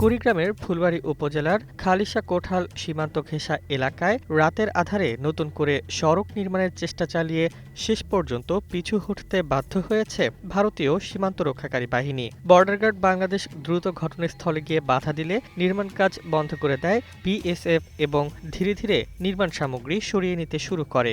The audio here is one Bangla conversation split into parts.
কুড়িগ্রামের ফুলবাড়ী উপজেলার খালিশা কোঠাল সীমান্ত ঘেঁষা এলাকায় রাতের আধারে নতুন করে সড়ক নির্মাণের চেষ্টা চালিয়ে শেষ পর্যন্ত পিছু হটতে বাধ্য হয়েছে ভারতীয় সীমান্ত রক্ষাকারী বাহিনী। বর্ডার গার্ড বাংলাদেশ দ্রুত ঘটনাস্থলে গিয়ে বাধা দিলে নির্মাণ কাজ বন্ধ করে দেয় বিএসএফ এবং ধীরে ধীরে নির্মাণ সামগ্রী সরিয়ে নিতে শুরু করে।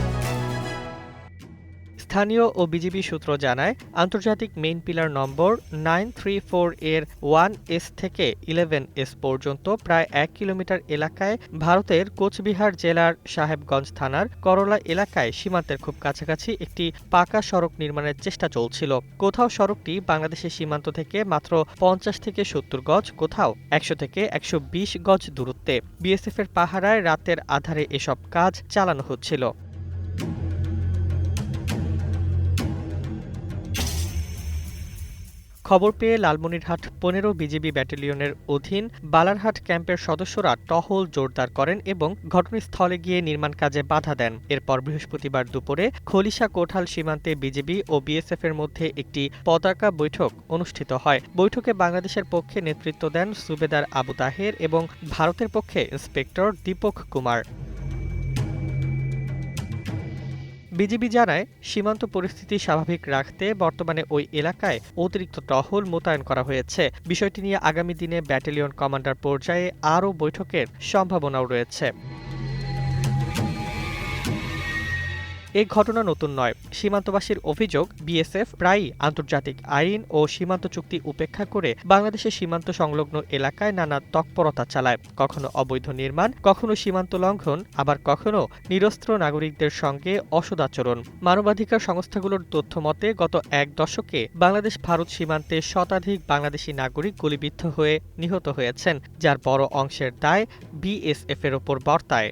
স্থানীয় ও বিজিবি সূত্র জানায়, আন্তর্জাতিক main pillar number nine three four এর ওয়ান এস থেকে ইলেভেন এস পর্যন্ত প্রায় এক কিলোমিটার এলাকায় ভারতের কোচবিহার জেলার সাহেবগঞ্জ থানার করলা এলাকায় সীমান্তের খুব কাছাকাছি একটি পাকা সড়ক নির্মাণের চেষ্টা চলছিল। কোথাও সড়কটি বাংলাদেশের সীমান্ত থেকে মাত্র পঞ্চাশ থেকে সত্তর গজ, কোথাও একশো থেকে একশো বিশ গজ দূরত্বে। বিএসএফ এর পাহারায় রাতের আধারে এসব কাজ চালানো হচ্ছিল। খবর পেয়ে লালমনিরহাট পনেরো বিজিবি ব্যাটালিয়নের অধীন বালারহাট ক্যাম্পের সদস্যরা টহল জোরদার করেন এবং ঘটনাস্থলে গিয়ে নির্মাণ কাজে বাধা দেন। এরপর বৃহস্পতিবার দুপুরে খলিশা কোঠাল সীমান্তে বিজিবি ও বিএসএফ এর মধ্যে একটি পতাকা বৈঠক অনুষ্ঠিত হয়। বৈঠকে বাংলাদেশের পক্ষে নেতৃত্ব দেন সুবেদার আবু তাহের এবং ভারতের পক্ষে ইন্সপেক্টর দীপক কুমার। বিজিবি জানায়, সীমান্ত পরিস্থিতি স্বাভাবিক রাখতে বর্তমানে ওই এলাকায় অতিরিক্ত টহল মোতায়েন করা হয়েছে। বিষয়টি নিয়ে আগামী দিনে ব্যাটালিয়ন কমান্ডার পর্যায়ে আরও বৈঠকের সম্ভাবনাও রয়েছে। এই ঘটনা নতুন নয়। সীমান্তবাসীর অভিযোগ, বিএসএফ প্রায়ই আন্তর্জাতিক আইন ও সীমান্ত চুক্তি উপেক্ষা করে বাংলাদেশের সীমান্ত সংলগ্ন এলাকায় নানা তৎপরতা চালায়। কখনো অবৈধ নির্মাণ, কখনো সীমান্ত লঙ্ঘন, আবার কখনো নিরস্ত্র নাগরিকদের সঙ্গে অসদাচরণ। মানবাধিকার সংস্থাগুলোর তথ্য মতে, গত এক দশকে বাংলাদেশ ভারত সীমান্তে শতাধিক বাংলাদেশি নাগরিক গুলিবিদ্ধ হয়ে নিহত হয়েছেন, যার বড় অংশের দায় বিএসএফ এর ওপর বর্তায়।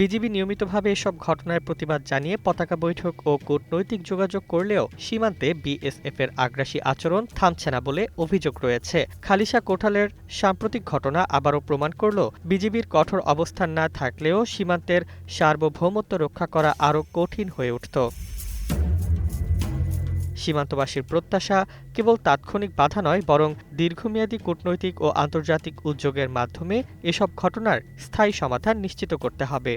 বিজিবি নিয়মিতভাবে এসব ঘটনার প্রতিবাদ জানিয়ে পতাকা বৈঠক ও কূটনৈতিক যোগাযোগ করলেও সীমান্তে বিএসএফ এর আগ্রাসী আচরণ থামছে না বলে অভিযোগ রয়েছে। খালিশা কোঠালের সাম্প্রতিক ঘটনা আবারও প্রমাণ করল, বিজিবির কঠোর অবস্থান না থাকলেও সীমান্তের সার্বভৌমত্ব রক্ষা করা আরও কঠিন হয়ে উঠত। সীমান্তবাসীর প্রত্যাশা কেবল তাৎক্ষণিক বাধা নয়, বরং দীর্ঘমেয়াদী কূটনৈতিক ও আন্তর্জাতিক উদ্যোগের মাধ্যমে এসব ঘটনার স্থায়ী সমাধান নিশ্চিত করতে হবে।